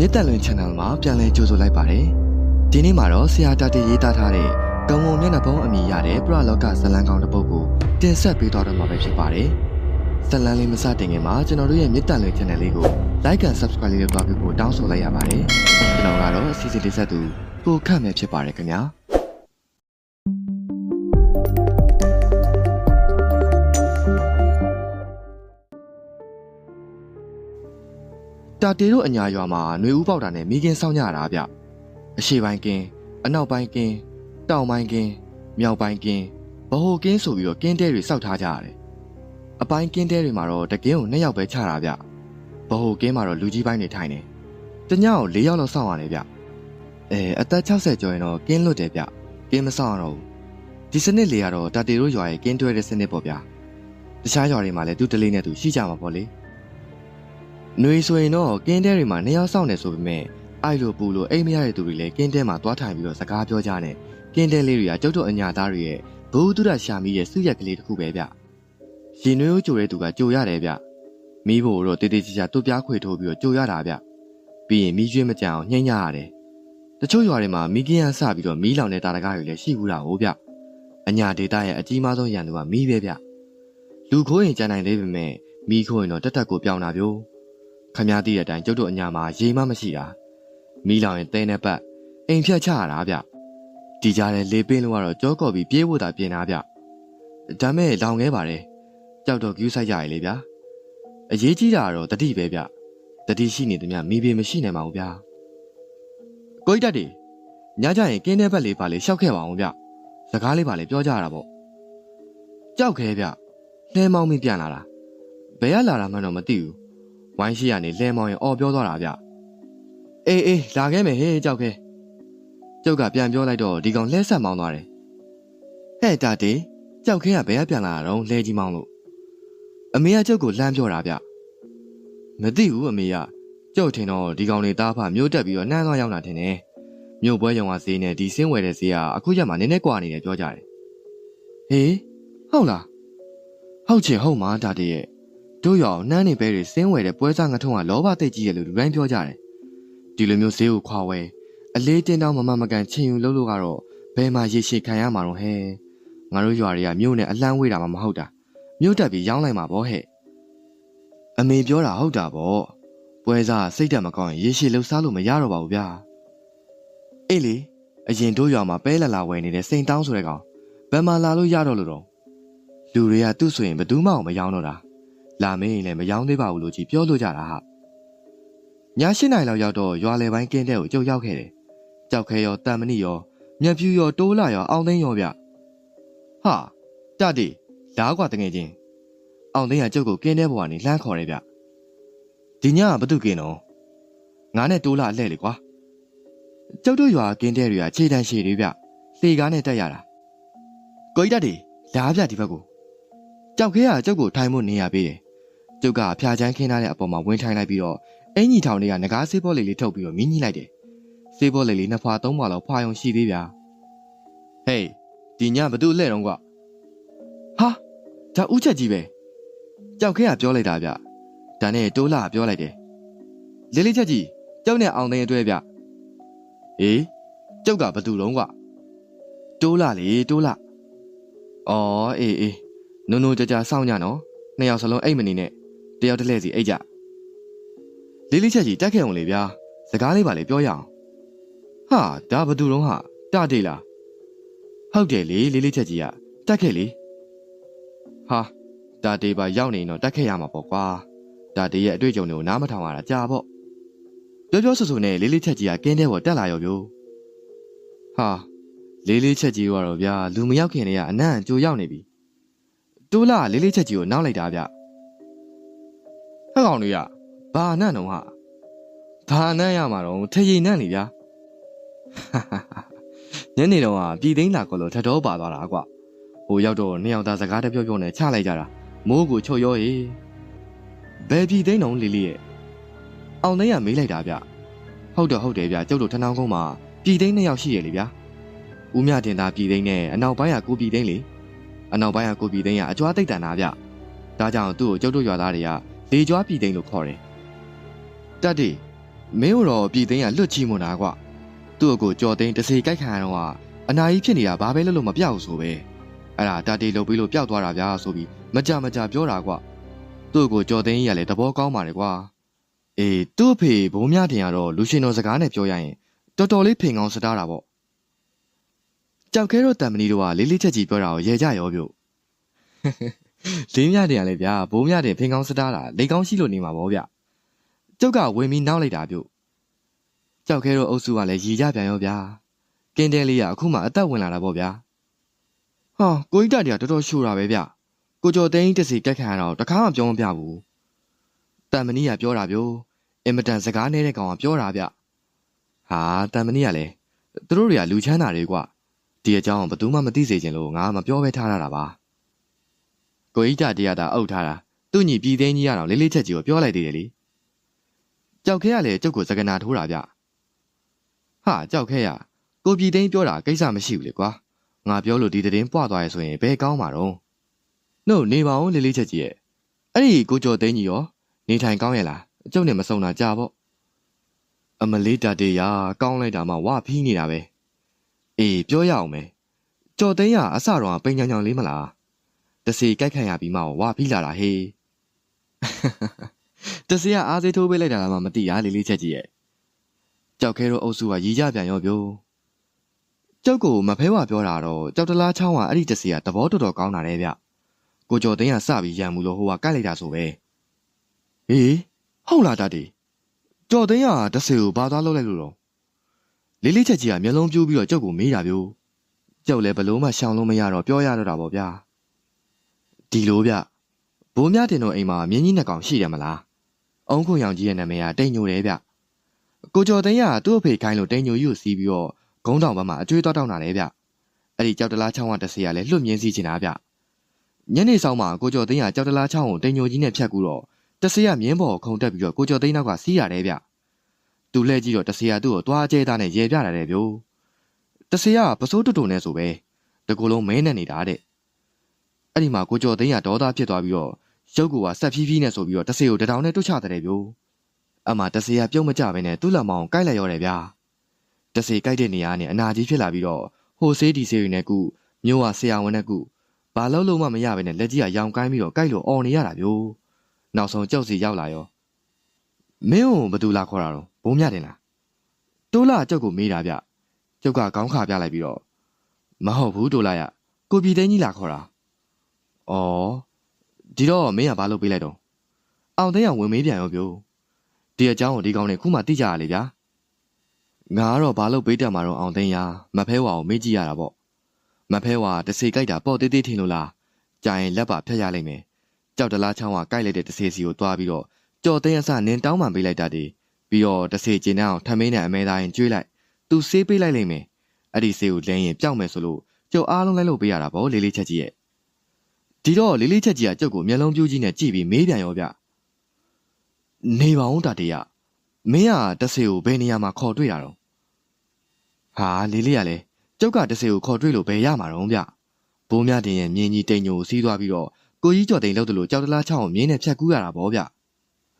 မြစ်တက်လွင် channel မှာပြန်လည်ကြိုဆိုလိုက်ပါတယ်။ဒီနေ့မှာတော့ဆရာတာတီရေးသားထားတဲ့ကံဝုံမျက်နှာဖုံးအမည်ရတဲ့ပရလောကဇလံကောင်တစ်ပုဒ်ကိုတင်ဆက်ပေးတော့တော့မှာပဲဖြစ်ပါတယ်။ဇလံလေးမစတင်ခင်မှာကျွန်တော်တို့ရဲ့မြစ်တက်လွင် channel လေးကို like and subscribe လေးလုပ်ပါဖို့တောင်းဆိုလိုက်ရပါတယ်။ကျွန်တော်ကတော့အစီအစဉ်တင်ဆက်သူကိုခန့်မယ်ဖြစ်ပါတယ်ခင်ဗျာ။ တာတေတို့အညာရွာမှာຫນွေဦးပေါက်တာနဲ့မိခင်စောင်းကြတာဗျအရှိပိုင်းကင်းအနောက်ပိုင်းကင်းတောင်ပိုင်းကင်းမြောက်ပိုင်းကင်းဗဟိုကင်းဆိုပြီးတော့ကင်းတဲတွေစောက်ထားကြရတယ်အပိုင်းကင်းတဲတွေမှာတော့တကင်းကိုနှစ်ယောက်ပဲချတာဗျဗဟိုကင်းမှာတော့လူကြီးပိုင်းတွေထိုင်နေတညကို၄ယောက်လောက်စောင့်ရတယ်ဗျအဲအသက်60ကျော်ရင်တော့ကင်းလွတ်တယ်ဗျကင်းမစောင့်ရတော့ဘူးဒီစနစ်လေးကတော့တာတေတို့ရွာရဲ့ကင်းတွဲတဲ့စနစ်ပေါ့ဗျာတခြားရွာတွေမှာလည်းသူတလေးနဲ့သူရှိကြမှာပေါ့လေ။ ຫນွေဆိုရင်တော့ကင်းတဲတွေမှာနေရောက်ဆောင်နေဆိုပေမဲ့အိုက်လိုပူလိုအိမ်မရတဲ့သူတွေလည်းကင်းတဲမှာသွားထိုင်ပြီးတော့စကားပြောကြတဲ့ကင်းတဲလေးတွေကကျုပ်တို့အညာသားတွေရဲ့ဘုသူဒ္ဓရှာမီရဲ့စုရက်ကလေးတစ်ခုပဲဗျ။ရင်နွေးကိုကြိုတဲ့သူကကြိုရတယ်ဗျ။မီးဖို့တော့တေးသေးချာချာတူပြားခွေထိုးပြီးတော့ကြိုရတာဗျ။ပြီးရင်မီးကျွေးမကြအောင်ညှိမ့်ရရတယ်။တချို့ရွာတွေမှာမီးကင်းရဆပြီးတော့မီးလောင်တဲ့တာတကားတွေလည်းရှိဘူးတာဟုတ်ဗျ။အညာဒေတာရဲ့အကြီးမားဆုံးရန်သူကမီးပဲဗျ။လူခိုးရင်ကြံနိုင်သေးပေမဲ့မီးခိုးရင်တော့တက်တက်ကိုပြောင်းတာဗျို့။ ခမည်းသိတဲ့အတိုင်းကျုပ်တို့အညာမှာရေမမရှိတာမီးလောင်ရင်တဲနဲ့ပတ်အိမ်ဖြတ်ချရတာဗျဒီကြားထဲလေပင်းလို့ကတော့ကြောကော်ပြီးပြေးဖို့တာပြင်တာဗျဒါမဲ့လောင်ခဲ့ပါတယ်ကြောက်တော့ကျူးဆိုင်ကြရလေဗျာအရေးကြီးတာကတော့တတိပဲဗျတတိရှိနေသမျှမီးပြေမရှိနိုင်ပါဘူးဗျာကိုကြီးတက်ဒီညကြရင်ကင်းတဲ့ဘက်လေးပါလေရှောက်ခဲ့ပါအောင်ဗျစကားလေးပါလေပြောကြရတာပေါ့ကြောက်ခဲဗျလှဲမောင်းမင်းပြန်လာတာဘယ်ကလာတာမှန်းတော့မသိဘူး ဝိုင်းရှိရနေလဲမောင်ရင်အော်ပြောသွားတာဗျအေးအေးလာခဲ့မယ်ဟေးကြောက်ခဲကျုပ်ကပြန်ပြောလိုက်တော့ဒီကောင်လှဲဆက်မောင်းသွားတယ်ဟဲ့တာတေကြောက်ခဲကဘယ်ကပြန်လာတာတော့လဲကြီးမောင်းလို့အမေကကျုပ်ကိုလှမ်းပြောတာဗျမသိဘူးအမေကကျုပ်ထင်တော့ဒီကောင်တွေတားဖမျိုးတက်ပြီးတော့နှမ်းသွားရောက်တာထင်တယ်မြို့ပွဲရုံကဈေးနဲ့ဒီစင်းဝယ်တဲ့ဈေးကအခုရက်မှာနည်းနည်းကွာနေတယ်ပြောကြတယ်ဟေးဟုတ်လားဟုတ်ချင်ဟုတ်မှာတာတေရဲ့ တို့ရောနှမ်းနေပဲတွေစင်းဝယ်တဲ့ပွဲစားငထုံးကလောဘတိတ်ကြီးရဲ့လို့လူတိုင်းပြောကြတယ်ဒီလိုမျိုးဈေးကိုခွာဝဲအလေးတင်းတောင်မမမကန်ချင်ယူလို့လို့ကတော့ဘယ်မှာရေရှည်ခံရမှာတော့ဟဲ့ငါတို့ရွာတွေကမြို့နဲ့အလန်းဝေးတာမှမဟုတ်တာမြို့တက်ပြီးရောင်းလိုက်မှာဗောဟဲ့အမေပြောတာဟုတ်တာဗောပွဲစားစိတ်တက်မကောင်းရင်ရေရှည်လှုပ်ရှားလို့မရတော့ပါဘူးဗျာအေးလေအရင်တို့ရွာမှာပဲလာလာဝယ်နေတဲ့စိန်တောင်းဆိုတဲ့ကောင်ဘယ်မှာလာလို့ရတော့လို့တော့လူတွေကသူ့ဆိုရင်ဘယ်သူမှမရောင်းတော့တာ လာမင်းရင်လည်းမယောင်းသေးပါဘူးလို့ကြီးပြောလို့ကြတာဟာည၈နိုင်လောက်ရောက်တော့ရွာလယ်ပိုင်းကင်းတဲ့ကိုကြုတ်ရောက်ခဲ့တယ်ကြောက်ခဲရောတန်မဏိရောမြက်ဖြူရောတိုးလာရောအောင်သိန်းရောဗျဟာတတိလားကွာတငယ်ချင်းအောင်သိန်းကကျုပ်ကိုကင်းတဲ့ဘဝကနေလှမ်းခေါ်တယ်ဗျဒီညကဘသူကင်းတော့ငါနဲ့တိုးလာအလှဲ့လေကွာကျုပ်တို့ရွာကင်းတဲ့တွေကခြေတန်းရှည်တွေဗျလှေကားနဲ့တက်ရတာကိုကြီးတတိလားဗျဒီဘက်ကိုကြောက်ခဲကကျုပ်ကိုထိုင်ဖို့နေရပေးတယ်။ ကျုပ်ကဖျာချမ်းခင်းထားတဲ့အပေါ်မှာဝင်ထိုင်လိုက်ပြီးတော့အင်ကြီးထောင်တွေကငကားဆေးဘောလေးလေးထုတ်ပြီးတော့မြင်းကြီးလိုက်တယ်။ဆေးဘောလေးလေးနှစ်ဖွာသုံးဖွာလောက်ဖွာရုံရှိသေးဗျာ။ဟေးဒီညဘသူ့လှဲ့တော့ကွာ။ဟာဒါဥချက်ကြီးပဲ။ကြောက်ခဲကပြောလိုက်တာဗျ။ဒါနဲ့တိုးလာပြောလိုက်တယ်။လေးလေးချက်ကြီးကျုပ်နဲ့အောင်သိန်းအတွဲဗျ။ဟေးကျုပ်ကဘသူလုံးကွာ။တိုးလာလေတိုးလာ။အော်အေးအေးနုံနုံကြကြစောင့်ကြနော်နှစ်ယောက်စလုံးအိတ်မနေနဲ့ တယောက်တစ်လှည့်စီအိတ်ကြလေးလေးချက်ကြီးတက်ခဲ့အောင်လေဗျာစကားလေးပါလေပြောရအောင်ဟာဒါဘသူတော့ဟာတတေးလားဟုတ်တယ်လေလေးလေးချက်ကြီးကတက်ခဲ့လေဟာဒါတေးပါရောက်နေရင်တော့တက်ခဲ့ရမှာပေါ့ကွာဒါတေးရဲ့အတွေ့အကြုံတွေကိုနားမထောင်ရတာကြာပေါ့ပြောပြောဆိုဆိုနဲ့လေးလေးချက်ကြီးကကင်းတဲ့ပေါ်တက်လာရောဗျိုဟာလေးလေးချက်ကြီးကတော့ဗျာလူမရောက်ခင်တည်းကအနံ့ကြိုရောက်နေပြီတိုးလာလေးလေးချက်ကြီးကိုနောက်လိုက်တာဗျ ဟဲ့ကောင်တွေကဘာနန့်တော့ဟာဘာနန့်ရမှာတော့ထရိန်နန့်နေဗျာညနေတော့ကပြည်သိန်းလာကောလို့ထတော်ပါသွားတာကွဟိုရောက်တော့နှစ်ယောက်သားစကားတပြောပြောနဲ့ချလိုက်ကြတာမိုးကိုချုပ်ရောဟေဘယ်ပြည်သိန်းတော့လီလီရဲ့အောင်သိန်းကမေးလိုက်တာဗျဟုတ်တော့ဟုတ်တယ်ဗျကျုပ်တို့ထဏောင်းကုန်းမှာပြည်သိန်းနှစ်ယောက်ရှိရလေဗျာဦးမြတင်သားပြည်သိန်းနဲ့အနောက်ပိုင်းကကိုပြည်သိန်းလေအနောက်ပိုင်းကကိုပြည်သိန်းကအကြွားတိတ်တန်တာဗျ။ဒါကြောင့်သူ့ကိုကျုပ်တို့ရွာသားတွေက လေကြွားပြည်သိန်းလို့ခေါ်တယ်။တတ်တီမင်းတို့တော့ပြည်သိန်းကလွတ်ချီမွန်တာကွာသူ့အကိုကြော်သိန်းတစီကြိုက်ခံရတော့ကအနာကြီးဖြစ်နေတာဘာပဲလုပ်လို့မပြောက်ဘူးဆိုပဲအဲ့ဒါတာတီလုပ်ပြီးလို့ပျောက်သွားတာဗျာဆိုပြီးမကြမကြပြောတာကွာသူ့အကိုကြော်သိန်းကြီးကလည်းသဘောကောင်းပါတယ်ကွာအေးသူ့အဖေဘုံမြတင်ကတော့လူရှင်တော်စကားနဲ့ပြောရရင်တော်တော်လေးဖင်ကောင်းစတားတာပေါ့ကြောက်ခဲတော့တံမဏီတို့ကလေးလေးချက်ကြီးပြောတာကိုရေကြရောပြုတ် လင်းမြတင်ရလေဗျာဘိုးမြတင်ဖင်ကောင်းစတားတာလေကောင်းရှိလို့နေမှာပေါ့ဗျကျုပ်ကဝင်ပြီးနောက်လိုက်တာပြုတ်ကြောက်ခဲတော့အုပ်စုကလည်းရီကြပြန်ရောဗျာကင်းတဲလေးကအခုမှအသက်ဝင်လာတာပေါ့ဗျာဟာကိုကြီးတတည်းကတော်တော်ရှိုးတာပဲဗျကိုကျော်သိန်းတစ်စီကက်ခံရတော့တခါမှပြောမပြဘူးတန်မဏီကပြောတာပြုတ်အင်မတန်စကားနေတဲ့ကောင်ကပြောတာဗျဟာတန်မဏီကလည်းသူတို့တွေကလူချမ်းသာတွေကွဒီအကြောင်းဘယ်သူမှမသိစေချင်လို့ငါမပြောဘဲထားရတာပါ ကိုကြီးတတရားတာအုပ်ထားတာသူ့ညီပြည်သိန်းကြီးရတော့လေးလေးချက်ကြီးကိုပြောလိုက်သေးတယ်လေကြောက်ခဲကလည်းကျုပ်ကိုစကနာထိုးတာဗျဟာကြောက်ခဲရကိုပြည်သိန်းပြောတာကိစ္စမရှိဘူးလေကွာငါပြောလို့ဒီသတင်းပွားသွားရဲဆိုရင်ဘယ်ကောင်းမှာတော့နှုတ်နေပါဦးလေးလေးချက်ကြီးရဲ့အဲ့ဒီကိုကျော်သိန်းကြီးရောနေထိုင်ကောင်းရဲ့လားကျုပ်နဲ့မဆုံတာကြာပေါ့အမလေးတတေရကောင်းလိုက်တာမှဝဖီးနေတာပဲအေးပြောရအောင်မယ်ကျော်သိန်းကအစတော့ပိန်ချောင်ချောင်လေးမလား တစီကြိုက်ခံရပြီးမှဝဖီးလာတာဟေးတစီကအားသေးထိုးပေးလိုက်တာလားမှမသိရလေးလေးချက်ကြီးရဲ့ကြောက်ခဲတော့အုပ်စုကရီကြပြန်ရောပြိုကျောက်ကိုမဖဲဝပြောတာတော့ကြောက်တလားချောင်းကအဲ့ဒီတစီကသဘောတော်တော်ကောင်းတာလေဗျကိုကျော်သိန်းကစပြီးရံမှုလို့ဟိုကကိုက်လိုက်တာဆိုပဲဟေးဟုတ်လားတတီကျော်သိန်းကတစီကိုဘာသွားလုပ်လိုက်လို့တော့လေးလေးချက်ကြီးကမျက်လုံးပြူးပြီးတော့ကြောက်ကိုမေးတာပြိုကြောက်လည်းဘလို့မှရှောင်လို့မရတော့ပြောရတော့တာပေါ့ဗျာ ဒီလိုဗျဘိုးမြတင်တို့အိမ်မှာမြင်းကြီးနှစ်ကောင်ရှိတယ်မလားအုံးခွန်ရောင်ကြီးရဲ့နာမည်ကတိန်ညိုတယ်ဗျကိုကျော်သိန်းကသူ့အဖေခိုင်းလို့တိန်ညိုကြီးကိုစီးပြီးတော့ဂုံးတောင်ဘက်မှာအကျွေးတောက်တောက်နာတယ်ဗျအဲ့ဒီကြောက်တလားချောင်းကတစီကလည်းလွတ်မြင်းစီချင်တာဗျညနေဆောင်မှာကိုကျော်သိန်းကကြောက်တလားချောင်းကိုတိန်ညိုကြီးနဲ့ဖြတ်ကူတော့တစီကမြင်းပေါ်ခုန်တက်ပြီးတော့ကိုကျော်သိန်းနောက်ကစီးရတယ်ဗျသူလှည့်ကြည့်တော့တစီကသူ့ကိုသွားကျဲသားနဲ့ရေပြတာတယ်ဗျိုတစီကပစိုးတူတူနဲ့ဆိုပဲတကူလုံးမဲနဲ့နေတာတဲ့ အဲ့ဒီမှာကိုကျော်သိန်းကဒေါသဖြစ်သွားပြီးတော့ရုပ်ကူကဆက်ဖြည်းဖြည်းနဲ့ဆိုပြီးတော့တစီကိုတထောင်နဲ့တွတ်ချတယ်ဗျိုအမှတစီကပြုံးမကြဘဲနဲ့သူ့လက်မောင်ကိုက်လိုက်ရောတယ်ဗျာတစီကိုက်တဲ့နေရာနဲ့အနာကြီးဖြစ်လာပြီးတော့ဟိုဆေးဒီဆေးတွေနဲ့ကုမျိုးကဆရာဝန်နဲ့ကုဘာလို့လုံးမမရဘဲနဲ့လက်ကြီးကရောင်ကိုင်းပြီးတော့ကိုက်လို့អော်နေရတာဗျိုနောက်ဆုံးကြောက်စီရောက်လာရောမင်းကိုဘသူလာခေါ်တာတော့ဘုံမြတင်လားတိုးလာကြောက်ကိုမေးတာဗျကြောက်ကခေါင်းခါပြလိုက်ပြီးတော့မဟုတ်ဘူးတိုးလာရကိုပြည်သိန်းကြီးလာခေါ်တာ ဩဒီတော့မင်းကဘာလုပ်ပေးလိုက်တော့အောင်သိန်းအောင်ဝင်မေးပြန်ရောပြိုဒီအကြောင်းကိုဒီကောင်နဲ့ခုမှသိကြရလေဗျာငါကတော့ဘာလုပ်ပေးတတ်မှာတော့အောင်သိန်းရမဖဲဝါကိုမေးကြည့်ရတာပေါ့မဖဲဝါတစေကြိုက်တာပေါ့တေးသေးထင်လို့လားကြာရင်လက်ပါဖြတ်ရလိမ့်မယ်ကြောက်တလားချောင်းကကိုက်လိုက်တဲ့တစေစီကိုသွားပြီးတော့ကြော်သိန်းအစနင်းတောင်းပန်ပေးလိုက်တာဒီပြီးတော့တစေကျင်းအောင်ထမင်းနဲ့အမဲသားရင်ကျွေးလိုက်သူဆေးပေးလိုက်လိမ့်မယ်အဲ့ဒီဆေးကိုလင်းရင်ပျောက်မယ်ဆိုလို့ကြော်အားလုံးလိုက်လို့ပေးရတာပေါ့လေးလေးချက်ကြီးရဲ့ ဒီတော့လေးလေးချက်ကြီးကကျုပ်ကိုမျက်လုံးပြူးကြီးနဲ့ကြည့်ပြီးမေးပြန်ရောဗျနေပါဦးတာတေးရမင်းကတဆေကိုဘယ်နေရာမှာခေါ်တွေ့တာတော့ဟာလေးလေးကလည်းကျုပ်ကတဆေကိုခေါ်တွေ့လို့ဘယ်ရမှာတော့ဗျဘိုးမြတင်ရဲ့မြင်းကြီးတိမ်ညိုစီးသွားပြီးတော့ကိုကြီးကျော်တိန်လှုပ်တယ်လို့ကြောက်တလားချောင်းကိုမြင်းနဲ့ဖြတ်ကူးရတာပေါ့ဗျ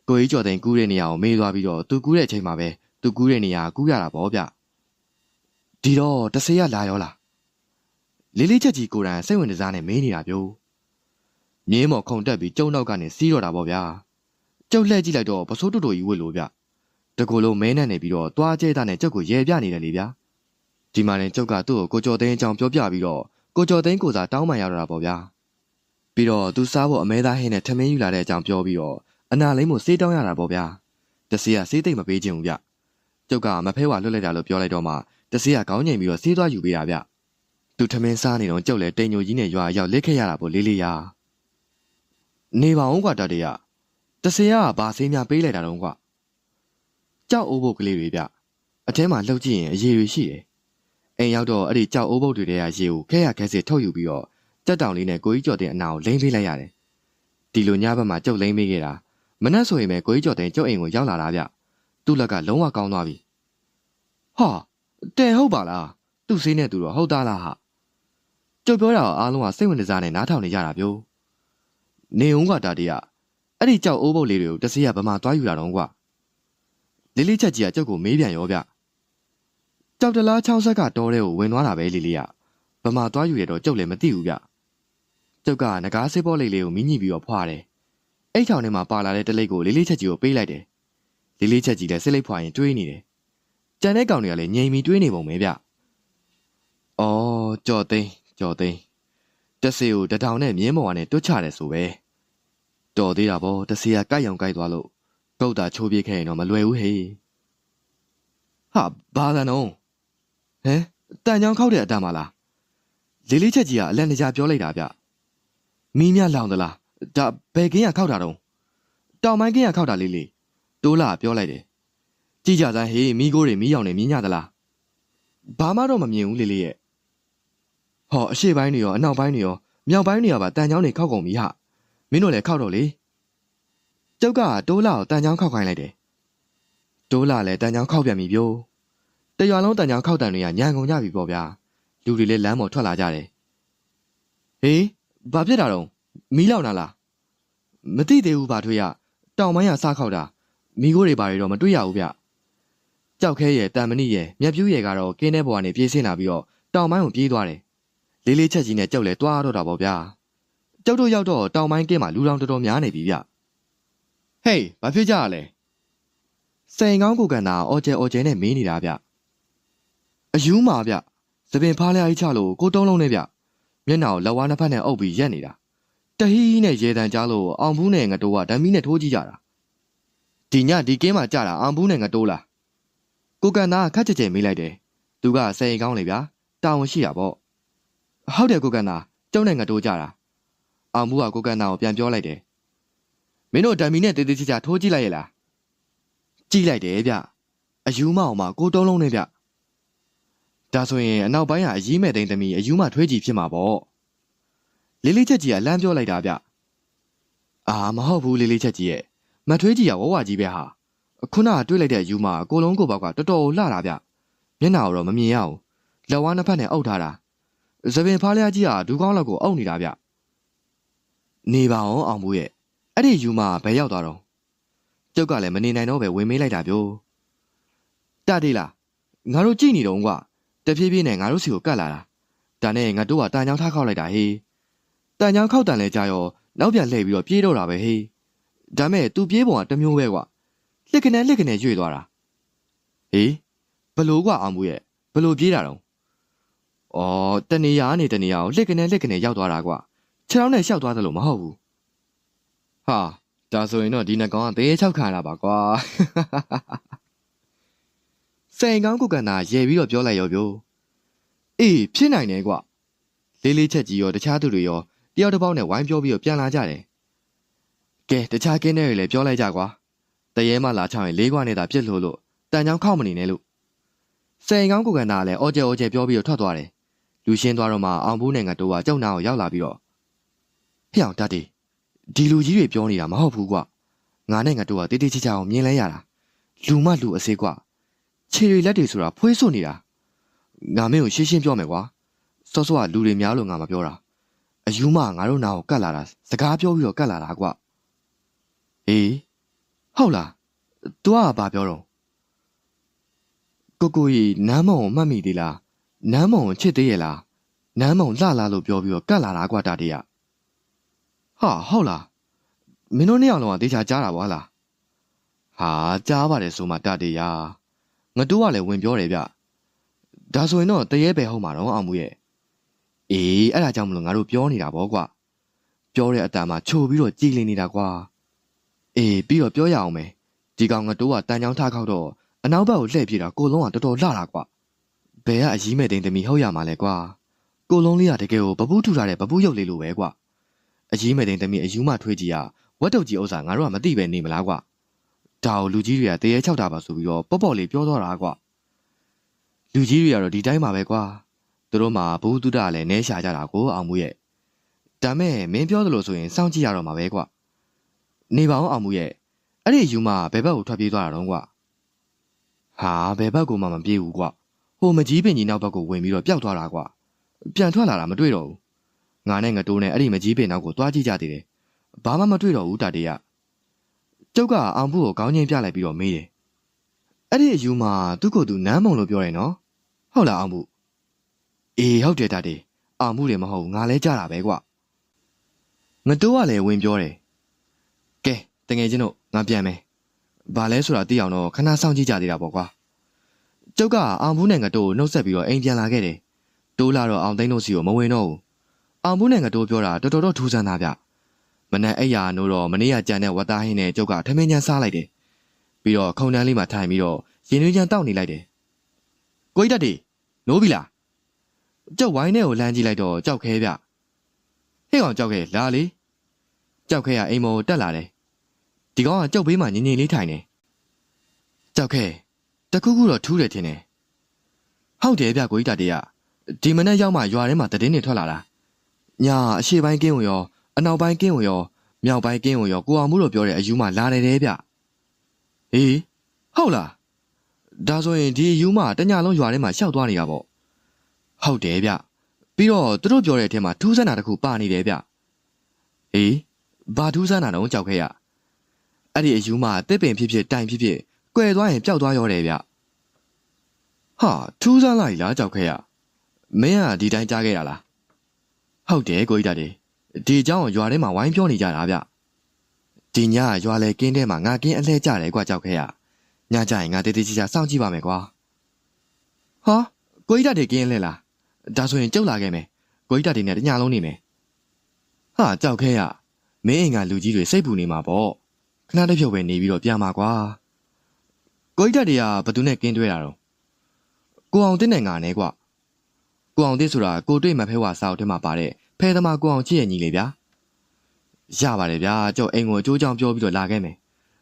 ကိုကြီးကျော်တိန်ကူးတဲ့နေရာကိုမေးသွားပြီးတော့သူကူးတဲ့အချိန်မှာပဲသူကူးတဲ့နေရာကူးရတာပေါ့ဗျဒီတော့တဆေကလာရောလားလေးလေးချက်ကြီးကိုယ်တိုင်စိတ်ဝင်စားနဲ့မေးနေတာပြို့ မြင်းမော်ခုံတက်ပြီးကျုံနောက်ကနေစီးတော့တာပေါ့ဗျာကျုပ်လှည့်ကြည့်လိုက်တော့ပစိုးတူတူကြီးဝစ်လို့ဗျတကူလုံးမဲနဲ့နေပြီးတော့တွားကျဲတာနဲ့ကျုပ်ကိုရဲပြနေတယ်လေဗျာဒီမှာရင်ကျုပ်ကသူ့ကိုကိုကျော်သိန်းအကြောင်းပြောပြပြီးတော့ကိုကျော်သိန်းကိုစားတောင်းပန်ရတော့တာပေါ့ဗျာပြီးတော့သူစားဖို့အမဲသားဟင်းနဲ့ထမင်းယူလာတဲ့အကြောင်းပြောပြီးတော့အနာလိမ့်မို့စေးတောင်းရတာပေါ့ဗျာတစီကစေးသိမ့်မပေးခြင်းဘူးဗျကျုပ်ကမဖဲဝါလွတ်လိုက်တာလို့ပြောလိုက်တော့မှတစီကခေါင်းငိန်ပြီးတော့စေးသွားယူပေးတာဗျသူထမင်းစားနေတော့ကျုပ်လည်းတိမ်ညိုကြီးနဲ့ရွာရောက်လက်ခဲ့ရတာပေါ့လေးလေးရာ နေပါဦးကွာတတရတစရကဘာဆေးများပေးလိုက်တာတော့ကွာကြောက်အိုးဘုတ်ကလေးတွေဗျအထဲမှာလှုပ်ကြည့်ရင်အရေတွေရှိတယ်အိမ်ရောက်တော့အဲ့ဒီကြောက်အိုးဘုတ်တွေထဲကရေကိုခဲရခဲစစ်ထုတ်ယူပြီးတော့တက်တောင်လေးနဲ့ကိုကြီးကျော်တဲ့အနာကိုလိမ့်ပေးလိုက်ရတယ်ဒီလိုညဘက်မှာကျုပ်လိမ့်ပေးခဲ့တာမနှက်ဆိုရင်ပဲကိုကြီးကျော်တဲ့ကျုပ်အိမ်ကိုရောက်လာတာဗျသူ့လက်ကလုံးဝကောင်းသွားပြီဟာတဲ့ဟုတ်ပါလားသူ့ဆေးနဲ့သူတော့ဟုတ်သားလားဟာကျုပ်ပြောတာအားလုံးကစိတ်ဝင်စားနဲ့နားထောင်နေကြတာဗျို့ နေုံကတာတရအဲ့ဒီကြောက်အိုးဘုတ်လေးတွေကိုတစီကဗမာသွားယူတာတော့ကွာလေးလေးချက်ကြီးကကျုပ်ကိုမေးပြန်ရောဗျကြောက်တလားချောင်းဆက်ကတောထဲကိုဝင်သွားတာပဲလေးလေးကဗမာသွားယူရတော့ကျုပ်လည်းမသိဘူးဗျကျုပ်ကငကားဆေးပေါ်လေးလေးကိုမိညှိပြီးတော့ဖွာတယ်အဲ့ချောင်းထဲမှာပါလာတဲ့တလိပ်ကိုလေးလေးချက်ကြီးကိုပေးလိုက်တယ်လေးလေးချက်ကြီးလည်းစစ်လိပ်ဖွာရင်တွေးနေတယ်ကြံတဲ့ကောင်တွေကလည်းငြိမ်ပြီးတွေးနေပုံပဲဗျအော်ကြော်သိန်းကြော်သိန်း တက်စီကိုတထောင်နဲ့မြင်းမော်ကနေတွတ်ချတယ်ဆိုပဲတော်သေးတာပေါ့တစီကကြိုက်အောင်ကြိုက်သွားလို့ကုတ်တာချိုးပြစ်ခဲ့ရင်တော့မလွယ်ဘူးဟေးဟာဘာသာနုံဟမ်တန်ချောင်းခောက်တဲ့အတန်မလားလေးလေးချက်ကြီးကအလက်နကြပြောလိုက်တာဗျမီးမြလောင်သလားဒါဘယ်ကင်းကခောက်တာတုံးတောင်မိုင်းကင်းကခောက်တာလေးလေးတိုးလာပြောလိုက်တယ်ကြည်ကြစမ်းဟေးမိကိုတွေမီးရောင်နေမြင်ရသလားဘာမှတော့မမြင်ဘူးလေးလေးရဲ့ ဟောအရှိပိုင်းတွေရောအနောက်ပိုင်းတွေရောမြောက်ပိုင်းတွေရောပါတန်ချောင်းတွေခောက်ကုန်ပြီဟာမင်းတို့လည်းခောက်တော့လေကျုပ်ကတိုးလာကိုတန်ချောင်းခောက်ခိုင်းလိုက်တယ်တိုးလာလည်းတန်ချောင်းခောက်ပြန်ပြီပြို့တရွာလုံးတန်ချောင်းခောက်တန်တွေကညံကုန်ကြပြီပေါ့ဗျာလူတွေလည်းလမ်းပေါ်ထွက်လာကြတယ်ဟေးဘာဖြစ်တာတော့မီးလောင်တာလားမသိသေးဘူးဘာထွေးရတောင်မိုင်းကစားခောက်တာမိခိုးတွေဘာတွေတော့မတွေ့ရဘူးဗျကြောက်ခဲရဲ့တန်မဏိရဲ့မြက်ပြူးရဲ့ကတော့ကင်းတဲ့ဘဝကနေပြေးဆင်းလာပြီးတော့တောင်မိုင်းကိုပြေးသွားတယ် လေးလေးချက်ကြီးနဲ့ကြောက်လဲတွားတော့တာပေါ့ဗျာကြောက်တော့ရောက်တော့တောင်မိုင်းကင်းမှာလူတော်တော်တော်များနေပြီဗျဟေးဘာဖြစ်ကြရလဲစိန်ကောင်းကိုကန်တာအော်ကျဲအော်ကျဲနဲ့မေးနေတာဗျအယူမာဗျသပင်ဖားလျားကြီးချလို့ကိုတုံးလုံးနဲ့ဗျမျက်နှာကိုလက်ဝါးနှစ်ဖက်နဲ့အုပ်ပြီးရက်နေတာတဟီးနဲ့ရေတံကြားလို့အောင်ဘူးနဲ့ငတိုးကဓာမီနဲ့ထိုးကြည့်ကြတာဒီညဒီကင်းမှာကြတာအောင်ဘူးနဲ့ငတိုးလားကိုကန်သားခက်ကြဲကြဲမေးလိုက်တယ်သူကစိန်ကောင်းလေဗျာတာဝန်ရှိတာပေါ့ ဟုတ်တယ်ကိုကန်သားကျုံနဲ့ငတိုးကြတာအောင်ဘူးကကိုကန်သားကိုပြန်ပြောလိုက်တယ်မင်းတို့ဓာမီနဲ့တေးသေးချာချာထိုးကြည့်လိုက်ရဲ့လားကြည့်လိုက်တယ်ဗျအယူမအောင်မကိုတုံးလုံးနဲ့ဗျဒါဆိုရင်အနောက်ပိုင်းကအရေးမဲ့သိန်းသမီးအယူမထွေးကြည့်ဖြစ်မှာပေါ့လေးလေးချက်ကြီးကလမ်းပြောလိုက်တာဗျအာမဟုတ်ဘူးလေးလေးချက်ကြီးရဲ့မထွေးကြီးကဝဝကြီးပဲဟာခုနကတွေးလိုက်တဲ့အယူမကိုလုံးကိုဘောက်ကတော်တော်လှတာဗျမျက်နှာတော့မမြင်ရဘူးလက်ဝါးနှစ်ဖက်နဲ့အုပ်ထားတာ သပင်ဖားလျားကြီးကဒူးကောင်းလောက်ကိုအုပ်နေတာဗျနေပါအောင်အောင်ဘူးရဲ့အဲ့ဒီယူမဘယ်ရောက်သွားတော့ကျုပ်ကလည်းမနေနိုင်တော့ပဲဝင်မေးလိုက်တာပြောတတိလားငါတို့ကြည့်နေတော့ကွာတဖြည်းဖြည်းနဲ့ငါတို့စီကိုကတ်လာတာဒါနဲ့ငါတို့ကတန်ချောင်းထားခောက်လိုက်တာဟေးတန်ချောင်းခောက်တန်လဲကြရောနောက်ပြန်လှည့်ပြီးတော့ပြေးတော့တာပဲဟေးဒါမဲ့ तू ပြေးပုံကတမျိုးပဲကွာလစ်ကနေလစ်ကနေရွေ့သွားတာဟေးဘလို့ကွာအောင်မှုရဲ့ဘလို့ပြေးတာတော့ ဩတနေရကနေတနေရကိုလစ်ကနေလစ်ကနေရောက်သွားတာကွာခြေထောက်နဲ့ရှောက်သွားတယ်လို့မဟုတ်ဘူးဟာဒါဆိုရင်တော့ဒီနှကောင်ကသေးချောက်ခါလာပါကွာစိန်ကောင်းကုကန်သာရေပြီးတော့ပြောလိုက်ရောပြိုအေးဖြစ်နိုင်တယ်ကွာလေးလေးချက်ကြီးရောတခြားသူတွေရောတယောက်တစ်ပေါက်နဲ့ဝိုင်းပြောပြီးတော့ပြန်လာကြတယ်ကဲတခြားကင်းတွေလည်းပြောလိုက်ကြကွာတရေမှလာချောင်းရင်လေးခွနဲ့သာပြစ်လို့လို့တန်ချောင်းခောက်မနေနဲ့လို့စိန်ကောင်းကုကန်သာလည်းအော်ကျဲအော်ကျဲပြောပြီးတော့ထွက်သွားတယ် လူရှင်းသွားတော့မှအောင်ဘူးနဲ့ငါတို့ကကြောက်နာကိုရောက်လာပြီးတော့ဖျောင်းတတ်တယ်ဒီလူကြီးတွေပြောနေတာမဟုတ်ဘူးကွငါနဲ့ငါတို့ကတေးသေးချာချာအောင်မြင်လဲရတာလူမလူအစေးကွခြေတွေလက်တွေဆိုတာဖွေးစွနေတာငါမင်းကိုရှင်းရှင်းပြောမယ်ကွာစောစောကလူတွေများလို့ငါမပြောတာအယူမငါတို့နာကိုကတ်လာတာစကားပြောပြီးတော့ကတ်လာတာကွဟေးဟုတ်လား तू ကဘာပြောတော့ကိုကိုကြီးနမ်းမုံကိုမှတ်မိသေးလား နမ်းမုံကိုချစ်သေးရဲ့လားနမ်းမုံလှလာလို့ပြောပြီးတော့ကတ်လာတာကွာတာတည်းကဟာဟုတ်လားမင်းတို့နှစ်ယောက်လုံးကတေချာကြားတာပေါ့လားဟာကြားပါတယ်ဆိုမှတတရငတိုးကလည်းဝင်ပြောတယ်ဗျဒါဆိုရင်တော့တရေပဲဟုတ်မှာတော့အောင်မှုရဲ့အေးအဲ့ဒါကြောင့်မလို့ငါတို့ပြောနေတာပေါ့ကွာပြောတဲ့အတန်မှာချိုပြီးတော့ကြည်လင်နေတာကွာအေးပြီးတော့ပြောရအောင်မယ်ဒီကောင်ငတိုးကတန်ချောင်းထားခောက်တော့အနောက်ဘက်ကိုလှည့်ပြေးတာကိုလုံးကတော်တော်လှတာကွာ ဘယ်ကအကြီးမဲ့တိန်သမီးဟုတ်ရမှာလဲကွာကိုလုံးလေးကတကယ်ကိုပပူးထူထားတဲ့ပပူးရုပ်လေးလိုပဲကွာအကြီးမဲ့တိန်သမီးအယူမထွေးကြီးကဝတ်တုတ်ကြီးဥစ္စာငါတို့ကမသိပဲနေမလားကွာဒါကိုလူကြီးတွေကတရေချောက်တာပါဆိုပြီးတော့ပေါ့ပေါ့လေးပြောသွားတာကွာလူကြီးတွေကတော့ဒီတိုင်းပါပဲကွာသူတို့မှဘုသူတ္တလည်းနဲရှာကြတာကိုအောင်မှုရဲ့ဒါမဲ့မင်းပြောသလိုဆိုရင်စောင့်ကြည့်ရတော့မှာပဲကွာနေပါအောင်အောင်မှုရဲ့အဲ့ဒီယူမဘယ်ဘက်ကိုထွက်ပြေးသွားတာတော့ကွာဟာဘယ်ဘက်ကိုမှမပြေးဘူးကွာ ဟိုမကြီးပင်ကြီးနောက်ဘက်ကိုဝင်ပြီးတော့ပျောက်သွားတာကွာပြန်ထွက်လာတာမတွေ့တော့ဘူးငါနဲ့ငတိုးနဲ့အဲ့ဒီမကြီးပင်နောက်ကိုသွားကြည့်ကြသေးတယ်ဘာမှမတွေ့တော့ဘူးတာတေးကကျုပ်ကအောင်ဘူးကိုခေါင်းချင်းပြလိုက်ပြီးတော့မေးတယ်အဲ့ဒီအယူမှာသူ့ကိုယ်သူနမ်းမုံလို့ပြောတယ်နော်ဟုတ်လားအောင်မှုအေးဟုတ်တယ်တာတီအောင်မှုတယ်မဟုတ်ဘူးငါလဲကြတာပဲကွာငတိုးကလည်းဝင်ပြောတယ်ကဲတငယ်ချင်းတို့ငါပြန်မယ်ဘာလဲဆိုတာသိအောင်တော့ခဏစောင့်ကြည့်ကြသေးတာပေါ့ကွာ ကျုပ်ကအောင်ဘူးနဲ့ငတိုးကိုနှုတ်ဆက်ပြီးတော့အိမ်ပြန်လာခဲ့တယ်တိုးလာတော့အောင်သိန်းတို့စီကိုမဝင်တော့ဘူးအောင်ဘူးနဲ့ငတိုးပြောတာတော်တော်တော့ထူးဆန်းတာဗျမနဲ့အဲ့ရနိုးတော့မနေ့ကကြံတဲ့ဝတ်သားဟင်းနဲ့ကျုပ်ကထမင်းချမ်းစားလိုက်တယ်ပြီးတော့ခုံတန်းလေးမှာထိုင်ပြီးတော့ရင်သွေးချမ်းတောက်နေလိုက်တယ်ကိုကြီးတက်တီနိုးပြီလားကြောက်ဝိုင်းထဲကိုလမ်းကြည့်လိုက်တော့ကြောက်ခဲဗျဟဲ့ကောင်ကြောက်ခဲလာလေကြောက်ခဲကအိမ်မော်ကိုတက်လာတယ်ဒီကောင်ကကြောက်ဘေးမှာငြိမ်ငြိမ်လေးထိုင်နေကြောက်ခဲ တခုခုတော့ထူးတယ်ထင်တယ်ဟုတ်တယ်ဗျကိုကြီးတက်တီကဒီမနေ့ရောက်မှရွာထဲမှာတည်င်းနေထွက်လာတာညာအရှိပိုင်းကင်းဝင်ရောအနောက်ပိုင်းကင်းဝင်ရောမြောက်ပိုင်းကင်းဝင်ရောကိုအောင်မှုလို့ပြောတဲ့အယူမှလာနေတယ်ဗျဟေးဟုတ်လားဒါဆိုရင်ဒီအယူမှတညလုံးရွာထဲမှာရှောက်သွားနေတာပေါ့ဟုတ်တယ်ဗျပြီးတော့သူတို့ပြောတဲ့အထက်မှာထူးဆန်းတာတစ်ခုပါနေတယ်ဗျအေးဘာထူးဆန်းတာတော့ကြောက်ခဲ့ရအဲ့ဒီအယူမှတစ်ပင်ဖြစ်ဖြစ်တိုင်ဖြစ်ဖြစ် ကွယ်သွားရင်ပျောက်သွားရောတယ်ဗျဟာထူးဆန်းလိုက်လားကြောက်ခဲ့ရမင်းကဒီတိုင်းကြားခဲ့ရလားဟုတ်တယ်ကိုကြီးတာတယ်ဒီအကြောင်းကိုရွာထဲမှာဝိုင်းပြောနေကြတာဗျဒီညရွာလေကင်းထဲမှာငါကင်းအလှဲကြတယ်ကွာကြောက်ခဲ့ရညကြရင်ငါတေးသေးချာချာစောင့်ကြည့်ပါမယ်ကွာဟာကိုကြီးတာတွေကင်းလဲလားဒါဆိုရင်ကြုတ်လာခဲ့မယ်ကိုကြီးတာတွေနဲ့တညလုံးနေမယ်ဟာကြောက်ခဲ့ရမင်းအိမ်ကလူကြီးတွေစိတ်ပူနေမှာပေါ့ခဏတစ်ဖြုတ်ပဲနေပြီးတော့ပြန်ပါကွာ ကိုကြီးတာတွေကဘသူနဲ့ကင်းတွဲတာတော့ကိုအောင်တင်းနဲ့ငါနဲ့ကွာကိုအောင်တင်းဆိုတာကိုတွေ့မဖဲဝါစာအုပ်ထဲမှာပါတဲ့ဖဲသမားကိုအောင်ချစ်ရဲ့ညီလေဗျာရပါတယ်ဗျာကျုပ်အိမ်ကိုအကျိုးကြောင့်ပြောပြီးတော့လာခဲ့မယ်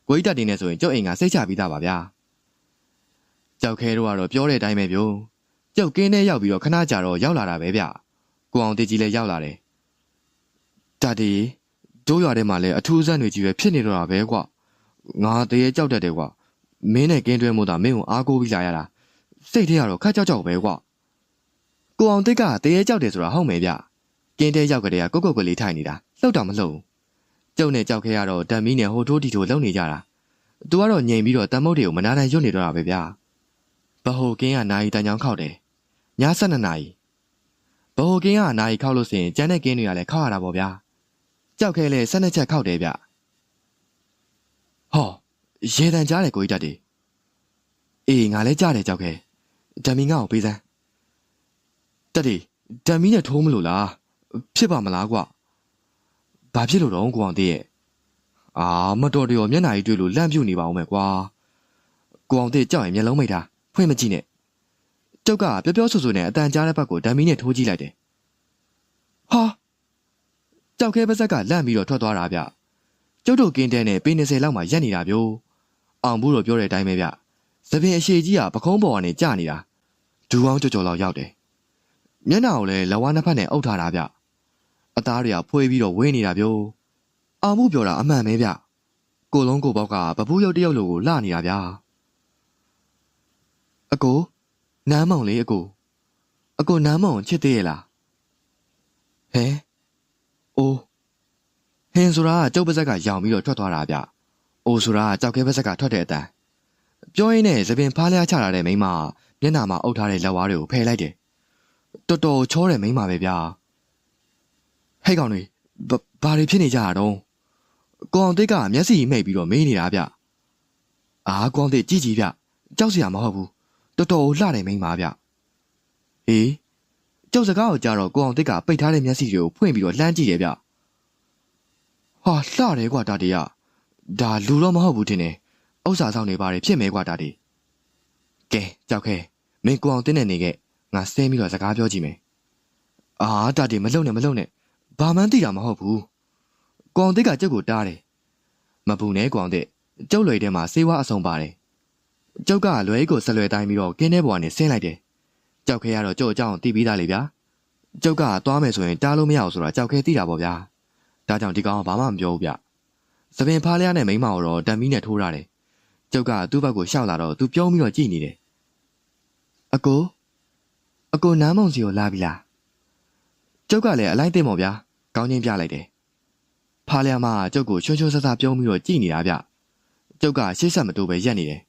ကိုကြီးတက်တင်နေဆိုရင်ကျုပ်အိမ်ကစိတ်ချပြီးသားပါဗျာကြောက်ခဲတော့ကတော့ပြောတဲ့အတိုင်းပဲဗျို့ကျုပ်ကင်းထဲရောက်ပြီးတော့ခဏကြာတော့ရောက်လာတာပဲဗျကိုအောင်တေးကြီးလည်းရောက်လာတယ်တတီဒိုးရွာထဲမှာလည်းအထူးဆန်းတွေကြီးပဲဖြစ်နေတော့တာပဲကွငါတရေကြောက်တတ်တယ်ကွ မင်းနဲ့ကင်းတွဲမို့တာမင်းကိုအားကိုးပြီးလာရတာစိတ်ထဲကတော့ခက်ကြောက်ကြောက်ပဲကွကိုအောင်တိတ်ကတရေကြောက်တယ်ဆိုတာဟုတ်မယ်ဗျကင်းတဲရောက်ကလေးကကုတ်ကုတ်ကလေးထိုင်နေတာလှုပ်တော့မလှုပ်ဘူးကျုံနဲ့ကြောက်ခဲရတော့တံမီးနဲ့ဟိုထိုးတီထိုးလုံနေကြတာသူကတော့ငြိမ်ပြီးတော့တံမုတ်တွေကိုမနာနိုင်ရွတ်နေတော့တာပဲဗျာဘဟိုကင်းကနာယီတန်ချောင်းခောက်တယ်ည7နာရီဘဟိုကင်းကနာယီခောက်လို့ဆိုရင်ကျန်တဲ့ကင်းတွေကလည်းခောက်ရတာပေါ့ဗျာကြောက်ခဲလဲ12ချက်ခောက်တယ်ဗျဟော ရေတန်ကြားတယ်ကိုကြီးတက်တယ်အေးငါလည်းကြားတယ်ကြောက်ခဲဓမီငါ့ကိုပေးစမ်းတက်တယ်ဓမီနဲ့ထိုးမလို့လားဖြစ်ပါမလားကွာဘာဖြစ်လို့တော့ကိုအောင်သေးရဲ့အာမတော်တော်မျက်နှာကြီးတွေ့လို့လန့်ပြုတ်နေပါအောင်မယ်ကွာကိုအောင်သေးကြောက်ရင်မျက်လုံးမိတ်တာဖွင့်မကြည့်နဲ့ကျုပ်ကပြောပြောဆိုဆိုနဲ့အတန်ကြားတဲ့ဘက်ကိုဓာမီနဲ့ထိုးကြည့်လိုက်တယ်ဟာကြောက်ခဲပါဇက်ကလန့်ပြီးတော့ထွက်သွားတာဗျကျုပ်တို့ကင်းတဲနဲ့ပေ20လောက်မှရက်နေတာဗျို့ အောင်ဘူးတော့ပြောတဲ့အတိုင်းပဲဗျသပင်အရှိကြီးကပကုံးပေါ်ကနေကျနေတာဒူအောင်ကြော်ကြော်လောက်ရောက်တယ်မျက်နှာကိုလည်းလဝါနှစ်ဖက်နဲ့အုပ်ထားတာဗျအသားတွေကဖွေးပြီးတော့ဝင်းနေတာဗျို့အောင်မှုပြောတာအမှန်ပဲဗျကိုလုံးကိုပေါက်ကပပူးရုပ်တယောက်လိုကိုလှနေတာဗျာအကိုနမ်းမောင်လေးအကိုအကိုနမ်းမောင်ချစ်သေးရဲ့လားဟဲအိုးဟင်းဆိုတာကကျုပ်ပါဇက်ကရောင်ပြီးတော့ထွက်သွားတာဗျ အိုးဆိုတာကကြောက်ခဲပါဇက်ကထွက်တဲ့အတန်ပြောရင်းနဲ့သပင်ဖားလျားချလာတဲ့မိန်းမမျက်နှာမှာအုပ်ထားတဲ့လက်ဝါးတွေကိုဖယ်လိုက်တယ်တော်တော်ချောတဲ့မိန်းမပဲဗျာဟဲ့ကောင်တွေဘာတွေဖြစ်နေကြတာတော့ကိုအောင်တိတ်ကမျက်စိမိတ်ပြီးတော့မေးနေတာဗျအာကိုအောင်တိတ်ကြည့်ကြည့်ဗျကြောက်စရာမဟုတ်ဘူးတော်တော်လှတယ်မိန်းမဗျအေးကြောက်စကားကိုကြားတော့ကိုအောင်တိတ်ကပိတ်ထားတဲ့မျက်စိတွေကိုဖွင့်ပြီးတော့လှမ်းကြည့်တယ်ဗျဟာလှတယ်ကွာတာတီက ဒါလူတော့မဟုတ်ဘူးတင်နေဥစ္စာဆောင်နေပါတယ်ဖြစ်မဲကွာတာတီကဲကြောက်ခဲမင်းကိုအောင်တင်းနေနေခဲ့ငါဆင်းပြီးတော့စကားပြောကြည့်မယ်အာတာတီမလုံနဲ့မလုံနဲ့ဘာမှန်းသိတာမဟုတ်ဘူး။ကောင်တစ်ကကျုပ်ကိုတားတယ်။မပူနဲ့ကောင်တစ်ကျုပ်လွယ်ထဲမှာစေဝါအဆုံပါတယ်။ကျုပ်ကလွယ်ကိုဆက်လွယ်တိုင်းပြီးတော့ကင်းထဲပေါ်ကနေဆင်းလိုက်တယ်။ကြောက်ခဲရတော့ကျုပ်အကြောင်းသိပြီးသားလေဗျာ။ကျုပ်ကသွားမယ်ဆိုရင်တားလို့မရအောင်ဆိုတာကြောက်ခဲသိတာပေါ့ဗျာ။ဒါကြောင့်ဒီကောင်ကဘာမှမပြောဘူးဗျ။ သပင်ဖားလျားနဲ့မိန်းမကိုတော့တံမီးနဲ့ထိုးရတယ်။ကျုပ်ကသူ့ဘက်ကိုရှောက်လာတော့သူပြုံးပြီးတော့ကြည့်နေတယ်။အကိုအကိုနမ်းမုံစီကိုလာပြီလား။ကျုပ်ကလည်းအလိုက်သိမ့်မော်ဗျာ။ကောင်းချင်းပြလိုက်တယ်။ဖားလျာမကကျုပ်ကိုချွန်းချွန်းဆဆပြုံးပြီးတော့ကြည်နေတာဗျ။ကျုပ်ကရှေ့ဆက်မတိုးပဲရက်နေတယ်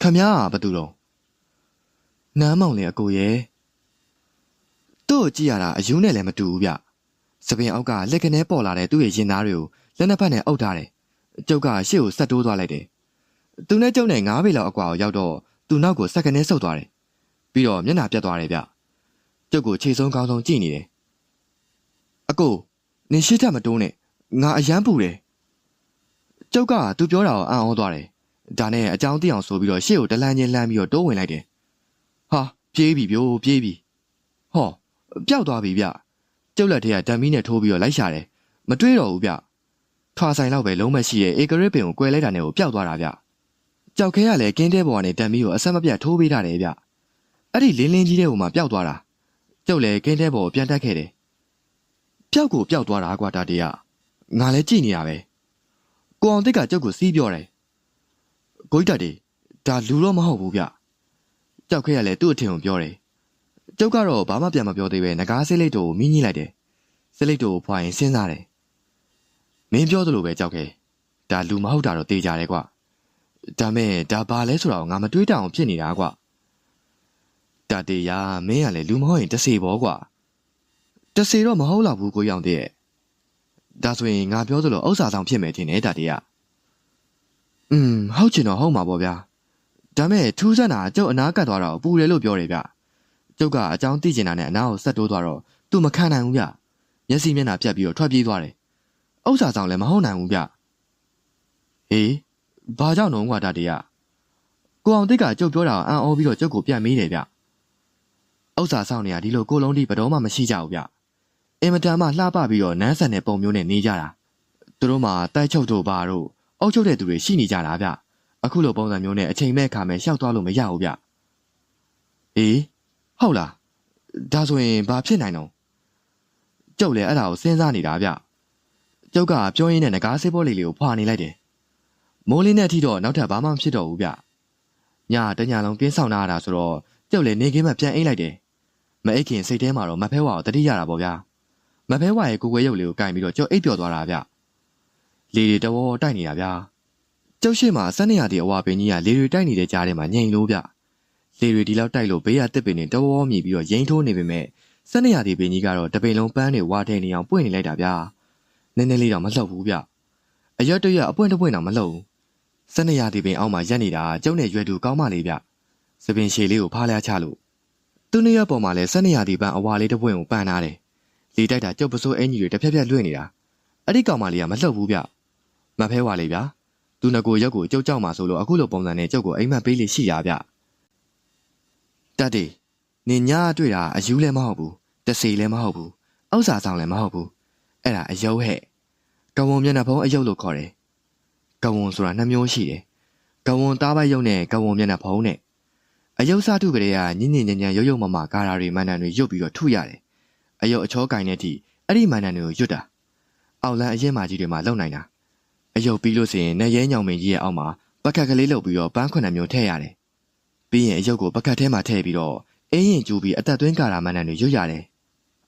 ခမည်းကဘာတူတော့နမ်းမောင်လေအကိုရဲ့သူ့ကိုကြည့်ရတာအယူနဲ့လည်းမတူဘူးဗျစပင်အောက်ကလက်ကနေပေါ်လာတဲ့သူ့ရဲ့ရင်သားတွေကိုလက်နှစ်ဖက်နဲ့အုပ်ထားတယ်ကျုပ်ကရှေ့ကိုဆက်တိုးသွားလိုက်တယ်သူနဲ့ကျုပ်နဲ့ငါးပေလောက်အကွာကိုရောက်တော့သူနောက်ကိုစက်ကနေဆုပ်သွားတယ်ပြီးတော့မျက်နှာပြတ်သွားတယ်ဗျကျုပ်ကိုခြေဆုံးကောင်းဆုံးကြည့်နေတယ်အကိုနင်ရှေ့ထက်မတိုးနဲ့ငါအယမ်းပူတယ်ကျုပ်ကသူပြောတာကိုအံ့ဩသွားတယ်ဒါနဲ့အကြောင်းသိအောင်ဆိုပြီးတော့ရှေ့ကိုတလန်းချင်းလှမ်းပြီးတော့တိုးဝင်လိုက်တယ်ဟာပြေးပြီပြိုးပြေးပြီဟောပျောက်သွားပြီဗျကျုပ်လက်ထဲကဓာမီနဲ့ထိုးပြီးတော့လိုက်ရှာတယ်မတွေးတော့ဘူးဗျ ထွာဆိုင်လောက်ပဲလုံးမရှိရဲ့ဧကရစ်ပင်ကိုကွယ်လိုက်တာနဲ့ကိုပျောက်သွားတာဗျကြောက်ခဲကလည်းကင်းတဲပေါ်ကနေဓာမီကိုအဆက်မပြတ်ထိုးပေးထားတယ်ဗျအဲ့ဒီလင်းလင်းကြီးတဲ့ဟိုမှာပျောက်သွားတာကျုပ်လည်းကင်းတဲပေါ်ကိုပြန်တက်ခဲ့တယ်ပျောက်ကိုပျောက်သွားတာကွာတာတေးကငါလည်းကြည့်နေရပဲကိုအောင်တစ်ကကျုပ်ကိုစီးပြောတယ်ကိုကြီးတတေဒါလူတော့မဟုတ်ဘူးဗျကြောက်ခဲကလည်းသူ့အထင်ကိုပြောတယ်ကျုပ်ကတော့ဘာမှပြန်မပြောသေးပဲငကားစိတ်လိတ်တို့ကိုမြင်းကြီးလိုက်တယ်စိတ်လိတ်တို့ကိုဖွာရင်စဉ်းစားတယ် မင်းပြောသလိုပဲကြောက်ခဲဒါလူမဟုတ်တာတော့တေးကြတယ်ကွာဒါမဲ့ဒါဘာလဲဆိုတော့ငါမတွေးတအောင်ဖြစ်နေတာကွာတတေးရမင်းကလည်းလူမဟုတ်ရင်တစေဘောကွာတစေတော့မဟုတ်တော့ဘူးကိုရောင်တဲ့ဒါဆိုရင်ငါပြောသလိုဥစ္စာဆောင်ဖြစ်မယ်ထင်တယ်တတေးရอืมဟုတ်ချင်တော့ဟုတ်မှာပေါ့ဗျာဒါမဲ့ထူးဆန်းတာကျုပ်အနာကတ်သွားတော့ပူတယ်လို့ပြောတယ်ဗျကျုပ်ကအကြောင်းသိကျင်တာနဲ့အနာကိုဆက်တိုးသွားတော့သူမခံနိုင်ဘူးဗျမျက်စိမျက်နှာပြတ်ပြီးတော့ထွက်ပြေးသွားတယ် ဥစ္စာဆောင်လည်းမဟုတ်နိုင်ဘူးဗျဟေးဘာကြောင့်တော့ကွာတတေးရကိုအောင်တိတ်ကကျုပ်ပြောတာကိုအံ့ဩပြီးတော့ကျုပ်ကိုပြန်မေးတယ်ဗျဥစ္စာဆောင်နေရဒီလိုကိုလုံးတိဘတော်မှမရှိကြဘူးဗျအင်မတန်မှလှပပြီးတော့နန်းဆန်တဲ့ပုံမျိုးနဲ့နေကြတာသူတို့မှတိုက်ချုပ်တို့ဘာတို့အုပ်ချုပ်တဲ့သူတွေရှိနေကြတာဗျအခုလိုပုံစံမျိုးနဲ့အချိန်မဲ့ခါမဲ့ရှောက်သွားလို့မရဘူးဗျအေးဟုတ်လားဒါဆိုရင်ဘာဖြစ်နိုင်တော့ကျုပ်လည်းအဲ့ဒါကိုစဉ်းစားနေတာဗျ ကျုပ်ကပြောရင်းနဲ့ငကားဆေးဘောလေးလေးကိုဖွာနေလိုက်တယ်မိုးလေးနဲ့အထိတော့နောက်ထပ်ဘာမှမဖြစ်တော့ဘူးဗျညတညလုံးကင်းဆောင်လာတာဆိုတော့ကျုပ်လည်းနေကင်းမှပြန်အိတ်လိုက်တယ်မအိတ်ခင်စိတ်ထဲမှာတော့မဖဲဝါကိုတတိရတာပေါ့ဗျာမဖဲဝါရဲ့ကိုကွယ်ရုပ်လေးကိုကင်ပြီးတော့ကျုပ်အိတ်ပျော်သွားတာဗျလေတွေတဝေါတိုက်နေတာဗျာကျုပ်ရှိမှစနေရတဲ့အဝါပင်ကြီးကလေတွေတိုက်နေတဲ့ကြားထဲမှာငြိမ်လို့ဗျလေတွေဒီလောက်တိုက်လို့ဘေးရတစ်ပင်တွေတဝေါမြည်ပြီးတော့ရင်ထိုးနေပေမဲ့စနေရတဲ့ပင်ကြီးကတော့တပင်လုံးပန်းတွေဝါထဲနေအောင်ပွင့်နေလိုက်တာဗျာ နည်းနည်းလေးတော့မလှုပ်ဘူးဗျအရွက်တရွက်အပွင့်တပွင့်တော့မလှုပ်ဘူးစနေရတဲ့ပင်အောက်မှာရက်နေတာကျုံနဲ့ရွယ်သူကောင်းမလေးဗျစပင်ရှည်လေးကိုဖားလျားချလို့သူ့နေရပေါ်မှာလဲစနေရတဲ့ပန်းအဝါလေးတစ်ပွင့်ကိုပန်းထားတယ်လေတိုက်တာကျုပ်ပစိုးအင်ကြီးတွေတစ်ဖြက်ဖြက်လွှင့်နေတာအဲ့ဒီကောင်မလေးကမလှုပ်ဘူးဗျမဖဲဝါလေးဗျာသူငကိုရက်ကိုကြုတ်ကြောက်မှာဆိုလို့အခုလိုပုံစံနဲ့ကျုပ်ကိုအိမ်မက်ပေးလိရှိရဗျတတ်တယ်နင်ညာတွေ့တာအယူလည်းမဟုတ်ဘူးတစီလည်းမဟုတ်ဘူးဥစ္စာဆောင်လည်းမဟုတ်ဘူး အဲ့ဒါအယုတ်ဟဲ့ကဝုံမျက်နှာဖုံးအယုတ်လို့ခေါ်တယ်ကဝုံဆိုတာနှမျိုးရှိတယ်ကဝုံသားပိုက်ယုတ်နဲ့ကဝုံမျက်နှာဖုံးနဲ့အယုတ်စားထုကလေးကညင်ညင်ညံ့ညံ့ရုပ်ရုပ်မမကာရာတွေမန္တန်တွေရွတ်ပြီးတော့ထုရတယ်အယုတ်အချောကင်တဲ့အထိအဲ့ဒီမန္တန်တွေကိုရွတ်တာအောက်လန်းအရင်မာကြီးတွေမှာလုံနိုင်တာအယုတ်ပြီးလို့ဆိုရင်နရဲညောင်မင်းကြီးရဲ့အောက်မှာပကတ်ကလေးလုပ်ပြီးတော့ပန်းခွန်းနှမျိုးထည့်ရတယ်ပြီးရင်အယုတ်ကိုပကတ်ထဲမှာထည့်ပြီးတော့အင်းရင်ကျူးပြီးအသက်သွင်းကာရာမန္တန်တွေရွတ်ရတယ်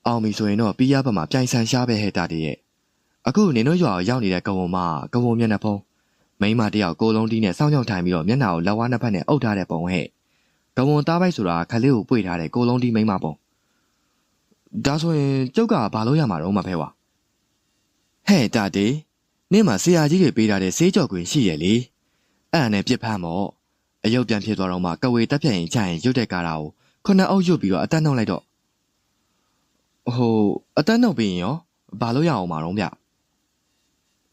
အောင်ပြီဆိုရင်တော့ပြီးရဘက်မှာပြိုင်ဆိုင်ရှားပဲဟဲ့တာတည်းရဲ့အခုနင်တို့ရွာကိုရောက်နေတဲ့ကဝုံမကဝုံမျက်နှာဖုံးမိန်းမတယောက်ကိုလုံးတီးနဲ့စောင်းကြောင်ထိုင်ပြီးတော့မျက်နှာကိုလက်ဝါးနှစ်ဖက်နဲ့အုပ်ထားတဲ့ပုံဟဲ့ကဝုံသားပိုက်ဆိုတာခလေးကိုပွေထားတဲ့ကိုလုံးတီးမိန်းမပုံဒါဆိုရင်ကျုပ်ကဘာလို့ရမှာတော့မဖဲဝါဟဲ့တာတေးနင့်မှာဆရာကြီးတွေပေးထားတဲ့ဆေးကြော်ခွင်ရှိရဲ့လေအဲ့ဒါနဲ့ပြစ်ဖမ်းမော့အယုတ်ပြန်ဖြစ်သွားတော့မှကဝေတက်ပြက်ရင်ချရင်ရုတ်တဲ့ကားတာကိုခုနှစ်အုပ်ရွတ်ပြီးတော့အတက်နှုတ်လိုက်တော့ ဟိုအတက်နှုတ်ပြီးရင်ရောဘာလို့ရအောင်မှာတော့ဗျ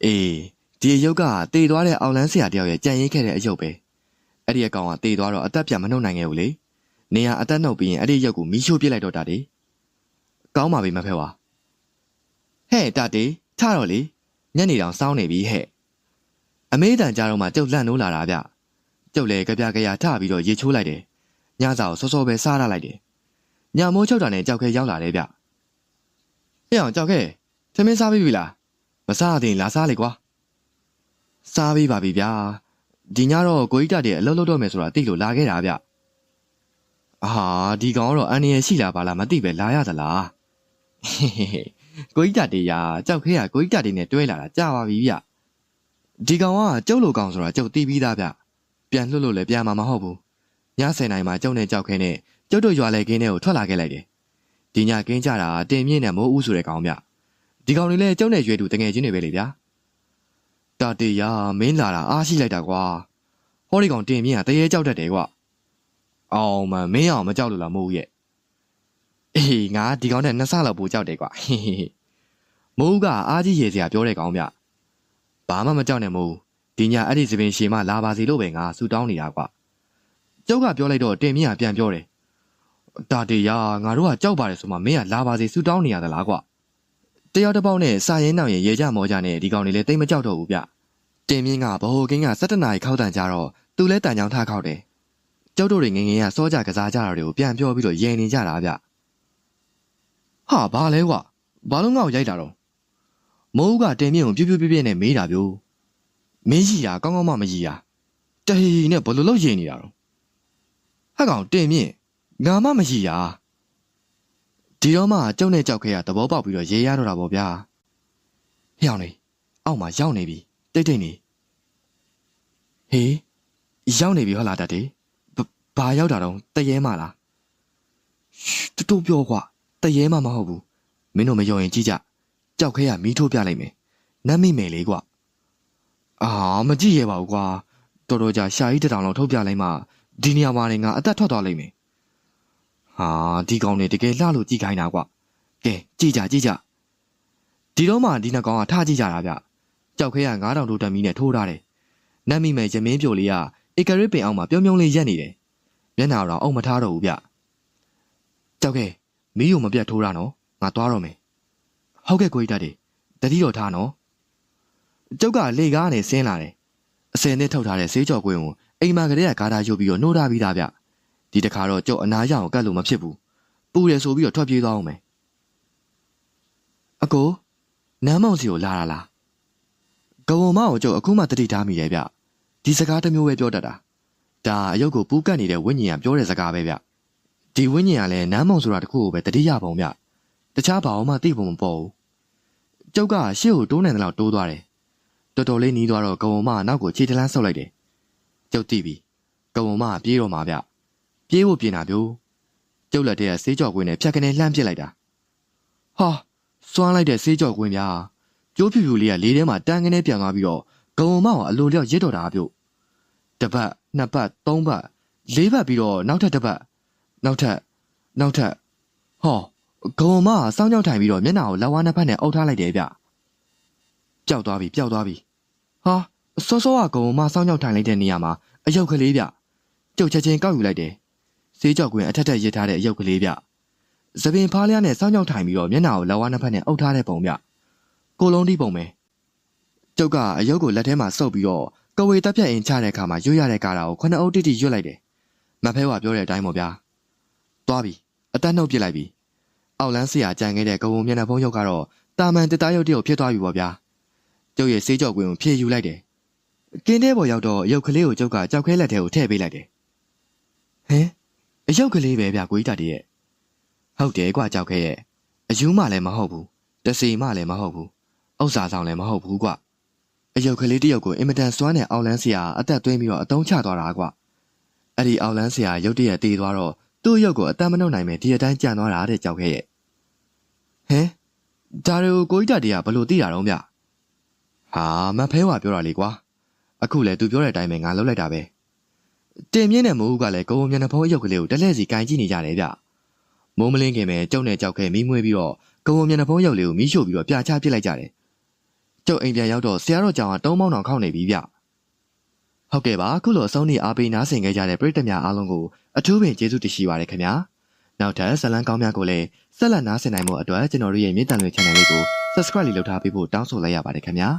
အေးဒီအယုတ်ကတေသွားတဲ့အောင်လန်းဆရာတယောက်ရဲ့ကြံရိတ်ခဲ့တဲ့အယုတ်ပဲအဲ့ဒီအကောင်ကတေသွားတော့အသက်ပြန်မနှုတ်နိုင်ခဲ့ဘူးလေနေရအသက်နှုတ်ပြီးရင်အဲ့ဒီရုပ်ကိုမီးရှို့ပစ်လိုက်တော့တာတေကောင်းပါပြီမဖဲဝါဟဲ့တာတေထတော့လေညနေတောင်စောင်းနေပြီဟဲ့အမေးတန်ကြတော့မှကျုပ်လန့်နိုးလာတာဗျကျုပ်လည်းကြပြကြရထပြီးတော့ရေချိုးလိုက်တယ်ညစာကိုစောစောပဲစားရလိုက်တယ်ညမိုးချုပ်တာနဲ့ကြောက်ခဲရောက်လာတယ်ဗျ ဟဲ့အောင်ကြောက်ခဲသမင်းစားပြီးပြီလားမစားသေးရင်လာစားလေကွာစားပြီးပါပြီဗျာဒီညတော့ကိုကြီးတက်တဲ့အလုပ်လုပ်တော့မယ်ဆိုတာသိလို့လာခဲ့တာဗျအာဒီကောင်ကတော့အန်ရယ်ရှိလာပါလားမသိပဲလာရသလားကိုကြီးတက်တေးရာကြောက်ခဲရကိုကြီးတက်တေးနဲ့တွဲလာတာကြာပါပြီဗျဒီကောင်ကကျုပ်လိုကောင်ဆိုတာကျုပ်သိပြီးသားဗျပြန်လွတ်လို့လည်းပြန်မှာမဟုတ်ဘူးည10နိုင်မှာကျုံနဲ့ကြောက်ခဲနဲ့ကျုပ်တို့ရွာလေကင်းထဲကိုထွက်လာခဲ့လိုက်တယ် ဒီညကင်းကြတာတင်မြင့်နဲ့မိုးဦးဆိုတဲ့ကောင်ဗျဒီကောင်တွေလည်းကျုံနဲ့ရွေတူတငယ်ချင်းတွေပဲလေဗျာတာတေယာမင်းလာတာအားရှိလိုက်တာကွာဟောဒီကောင်တင်မြင့်ကတရေကြောက်တတ်တယ်ကွာအောင်မမင်းအောင်မကြောက်လို့လားမိုးရဲ့အေးငါဒီကောင်နဲ့နှစ်ဆလောက်ပိုကြောက်တယ်ကွာဟေးဟေးမိုးကအားကြီးရေစရာပြောတဲ့ကောင်ဗျဘာမှမကြောက်နဲ့မိုးဒီညအဲ့ဒီသပင်ရှင်မလာပါစီလို့ပဲငါဆူတောင်းနေတာကွာကျုပ်ကပြောလိုက်တော့တင်မြင့်ကပြန်ပြောတယ် တာတေယာငါတို့ကကြောက်ပါတယ်ဆိုမှမင်းကလာပါစီဆူတောင်းနေရသလားကွာတယောက်တစ်ပေါက်နဲ့စာရင်နောက်ရင်ရေကြမောကြနဲ့ဒီကောင်တွေလည်းတိတ်မကြောက်တော့ဘူးဗျတင်မြင့်ကဘဟိုကင်းက17နာရီခောက်တန်ကြတော့သူလည်းတန်ချောင်းထားခောက်တယ်ကျုပ်တို့တွေငယ်ငယ်ကစောကြကစားကြတာတွေကိုပြန်ပြောပြီးတော့ရင်နေကြတာဗျဟာဘာလဲကွာဘာလို့ငါ့ကိုရိုက်တာတော့မိုးကတင်မြင့်ကိုပြူးပြူးပြပြနဲ့မေးတာပြို့မင်းကြီးရာကောင်းကောင်းမှမကြီးရာတဟီနဲ့ဘလို့လို့ရင်နေတာတော့ဟဲ့ကောင်တင်မြင့် ငါမှမကြီးရာဒီတော့မှကျုံနဲ့ကြောက်ခဲရသဘောပေါက်ပြီးတော့ရေရတော့တာပေါ့ဗျာဟျောင်းနေအောက်မှာရောက်နေပြီတိတ်တိတ်နေဟေးရောက်နေပြီဟုတ်လားတတေဘာရောက်တာတော့တရေမလားတူတူပြောကွာတရေမမဟုတ်ဘူးမင်းတို့မယုံရင်ကြည့်ကြကြောက်ခဲရမီးထိုးပြလိုက်မယ်နမ်းမိမယ်လေကွာအာမကြည့်ရပါဘူးကွာတော်တော်ကြာရှာကြီးတစ်တောင်လောက်ထုတ်ပြလိုက်မှဒီနေရာမှာနေငါအသက်ထွက်သွားလိမ့်မယ် ဟာဒီကောင်နေတကယ်လှလို့ကြည့်ခိုင်းတာကွာကဲကြည့်ကြကြည့်ကြဒီတော့မှဒီနှစ်ကောင်ကထားကြည့်ကြတာဗျကြောက်ခဲရ9000တိုးတက်မီနဲ့ထိုးထားတယ်နမ်းမိမယ်ရမင်းပြိုလေးကဧကရစ်ပင်အောင်မှာပြုံးပြုံးလေးရက်နေတယ်မျက်နှာတော့အုံမထားတော့ဘူးဗျကြောက်ခဲမီးကိုမပြတ်ထိုးတာနော်ငါသွားတော့မယ်ဟုတ်ကဲ့ကိုကြီးတက်တယ်တတိတော်ထားနော်ကျုပ်ကလေကားနဲ့ဆင်းလာတယ်အစင်နဲ့ထုတ်ထားတဲ့ဆေးကြော်ကွင်းကိုအိမ်မှာကလေးကကားထားရုပ်ပြီးတော့နှိုးထားပြီးသားဗျ ဒီတခါတော့ကျုပ်အနာရအောင်ကတ်လို့မဖြစ်ဘူးပူတယ်ဆိုပြီးတော့ထွက်ပြေးသွားအောင်မယ်အကိုနမ်းမောင်စီကိုလာတာလားကဝုံမကိုကျုပ်အခုမှတတိထားမိတယ်ဗျဒီစကားတစ်မျိုးပဲပြောတတ်တာဒါအယုတ်ကိုပူးကတ်နေတဲ့ဝိညာဉ်ကပြောတဲ့စကားပဲဗျဒီဝိညာဉ်ကလည်းနမ်းမောင်ဆိုတာတခုကိုပဲတတိယပုံဗျတခြားဘာမှသိဖို့မပေါ်ဘူးကျုပ်ကရှေ့ကိုတိုးနေတယ်လို့တိုးသွားတယ်တော်တော်လေးနီးသွားတော့ကဝုံမနောက်ကိုခြေတလန်းဆုပ်လိုက်တယ်ကျုပ်သိပြီကဝုံမပြေးတော့မှာဗျ ပြေးဖို့ပြင်တာပြို့ကျုပ်လက်ထဲကဆေးကြော်ကွင်းနဲ့ဖြတ်ကနေလှမ်းပစ်လိုက်တာဟာစွမ်းလိုက်တဲ့ဆေးကြော်ကွင်းဗျာကျိုးဖြူဖြူလေးကလေးထဲမှာတန်းကနေပြန်သွားပြီးတော့ကဝုံမကိုအလိုလျောက်ရစ်တော်တာပြို့တပတ်နှစ်ပတ်သုံးပတ်လေးပတ်ပြီးတော့နောက်ထပ်တစ်ပတ်နောက်ထပ်နောက်ထပ်ဟောဂုံမကစောင်းကြောက်ထိုင်ပြီးတော့မျက်နှာကိုလက်ဝါးနှစ်ဖက်နဲ့အုပ်ထားလိုက်တယ်ဗျပျောက်သွားပြီပျောက်သွားပြီဟာစောစောကဂုံမစောင်းကြောက်ထိုင်လိုက်တဲ့နေရာမှာအယုတ်ကလေးဗျကျုပ်ချက်ချင်းကောက်ယူလိုက်တယ် ဆေးကြောက်ကွင်းအထက်ထက်ရစ်ထားတဲ့အယုတ်ကလေးဗျသပင်ဖားလျားနဲ့စောင်းကြောက်ထိုင်ပြီးတော့မျက်နှာကိုလက်ဝါးနှစ်ဖက်နဲ့အုပ်ထားတဲ့ပုံဗျကိုလုံးတီးပုံပဲကျုပ်ကအယုတ်ကိုလက်ထဲမှာစုပ်ပြီးတော့ကဝေတက်ပြက်အင်ချတဲ့အခါမှာရွတ်ရတဲ့ကားတာကိုခုနှစ်အုပ်တိတိရွတ်လိုက်တယ်မဖဲဝါပြောတဲ့အတိုင်းပေါ့ဗျာသွားပြီအသက်နှုတ်ပစ်လိုက်ပြီအောက်လန်းဆရာကြံခဲ့တဲ့ကဝုံမျက်နှာဖုံးရုပ်ကတော့တာမန်တသားရုပ်တည်းကိုဖြစ်သွားပြီပေါ့ဗျာကျုပ်ရဲ့ဆေးကြော်ကွင်းကိုဖြည့်ယူလိုက်တယ်ကင်းထဲပေါ်ရောက်တော့ရုပ်ကလေးကိုကျုပ်ကကြောက်ခဲလက်ထဲကိုထည့်ပေးလိုက်တယ်ဟင် အရုပ်ကလေးပဲဗျကိုကြီးတတည်းရဲ့ဟုတ်တယ်ကွာကြောက်ခဲရဲ့အယူမှလည်းမဟုတ်ဘူးတစီမှလည်းမဟုတ်ဘူးဥစ္စာဆောင်လည်းမဟုတ်ဘူးကွာအရုပ်ကလေးတယောက်ကိုအင်မတန်စွမ်းတဲ့အောက်လန်းဆရာအသက်သွင်းပြီးတော့အတုံးချသွားတာကွာအဲ့ဒီအောက်လန်းဆရာရုပ်တရက်တေးသွားတော့သူ့ရုပ်ကိုအတမ်းမနှုတ်နိုင်ပဲဒီအတိုင်းကြံသွားတာတဲ့ကြောက်ခဲရဲ့ဟင်ဒါတွေကိုကိုကြီးတတည်းကဘလို့သိတာတော့ဗျဟာမဖဲဝါပြောတာလေကွာအခုလေသူပြောတဲ့အတိုင်းပဲငါလုပ်လိုက်တာပဲ တင်မြင့်တဲ့မိုးဦးကလည်းကိုုံမျက်နှာဖုံးရုပ်ကလေးကိုတလဲစီကင်ကြည့်နေကြတယ်ဗျမိုးမလင်းခင်ပဲကျုံနဲ့ကြောက်ခဲမီးမွေးပြီးတော့ကိုုံမျက်နှာဖုံးရုပ်လေးကိုမီးရှို့ပြီးတော့ပြာချပစ်လိုက်ကြတယ်ကျုပ်အိမ်ပြန်ရောက်တော့ဆရာတော်ကြောင်ကတုံးမောင်းတောင်ခောက်နေပြီဗျဟုတ်ကဲ့ပါအခုလိုအဆုံးနေအားပေးနားဆင်ခဲ့ကြတဲ့ပရိသတ်များအားလုံးကိုအထူးပင်ကျေးဇူးတင်ရှိပါရခင်ဗျာနောက်ထပ်ဇလန်းကောင်းများကိုလည်းဆက်လက်နားဆင်နိုင်မှုအတွက်ကျွန်တော်တို့ရဲ့မြေတံလွေ channel လေးကို subscribe လုပ်ထားပေးဖို့တောင်းဆိုလိုက်ရပါတယ်ခင်ဗျာ